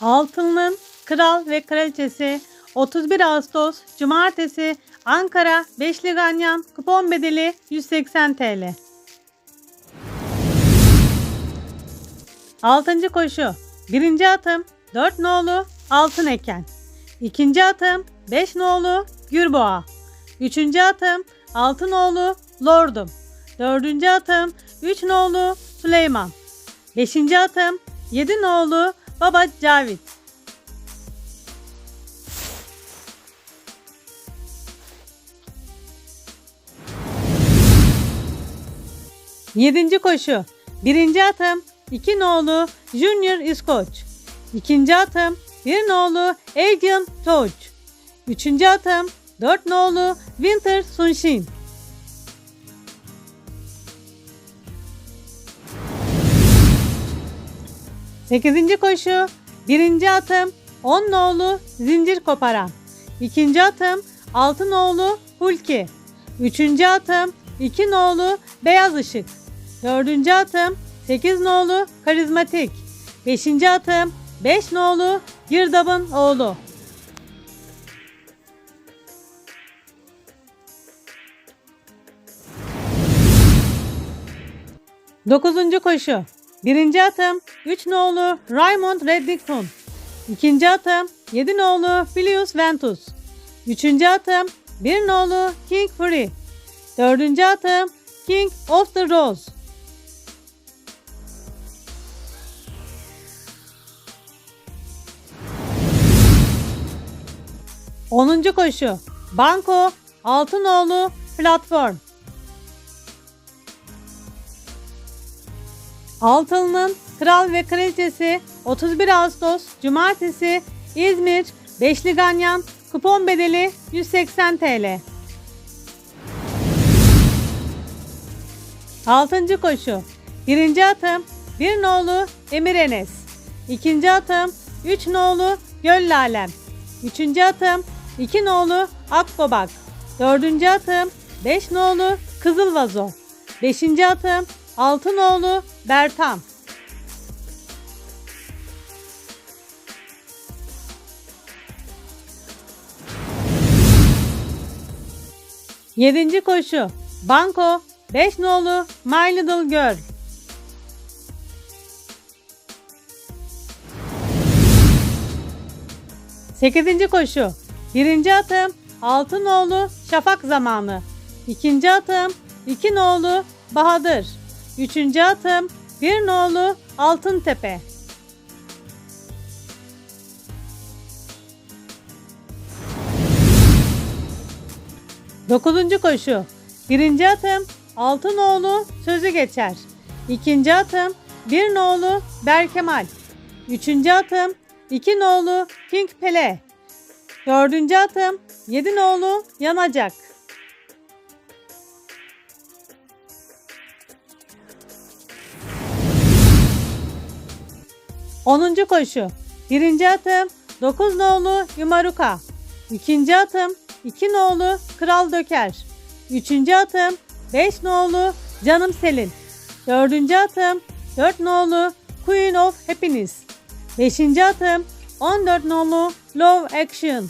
Altın'ın Kral ve Kraliçesi 31 Ağustos Cumartesi Ankara Beşli Ganyan kupon bedeli 180 TL. 6. koşu 1. atım 4 nolu Altın Eken 2. atım 5 nolu Gürboğa 3. atım 6 nolu Lordum 4. atım 3 nolu Süleyman 5. atım 7 nolu Baba Cavit. Yedinci koşu. Birinci atım 2 nolu Junior İskoç. İkinci atım 1 nolu Adrian Touch. Üçüncü atım 4 nolu Winter Sunshin. 8. koşu 1. atım 10 nolu zincir koparan. 2. atım 6 nolu hulki. 3. atım 2 nolu beyaz ışık. 4. atım 8 nolu karizmatik. 5. atım 5 nolu girdabın oğlu. Dokuzuncu koşu. Birinci atım 3 nolu Raymond Reddington. İkinci atım 7 nolu Filius Ventus. Üçüncü atım 1 nolu King Fury. Dördüncü atım King of the Rose. Onuncu koşu. Banko Altınoğlu Platform. Altın'ın Kral ve Kraliçesi 31 Ağustos Cumartesi İzmir Beşli Ganyan kupon bedeli 180 TL. 6. koşu 1. atım 1 nolu Emir Enes 2. atım 3 nolu Göl Alem 3. atım 2 nolu Akbobak 4. atım 5 nolu Kızıl Vazo 5. atım 6 nolu Bertam Yedinci koşu. Banko 5 nolu My Little Girl. Sekizinci koşu. Birinci atım 6 nolu Şafak Zamanı. İkinci atım 2 nolu Bahadır. Üçüncü atım 1 nolu Altın Tepe. Dokuzuncu koşu. Birinci atım altı nolu sözü geçer. İkinci atım bir nolu Berkemal. Üçüncü atım iki nolu King Pele. Dördüncü atım yedi nolu yanacak. Onuncu koşu. Birinci atım 9 nolu Yumaruka. İkinci atım 2 nolu Kral Döker. Üçüncü atım 5 nolu Canım Selin. Dördüncü atım 4 nolu Queen of Happiness. Beşinci atım 14 nolu Love Action.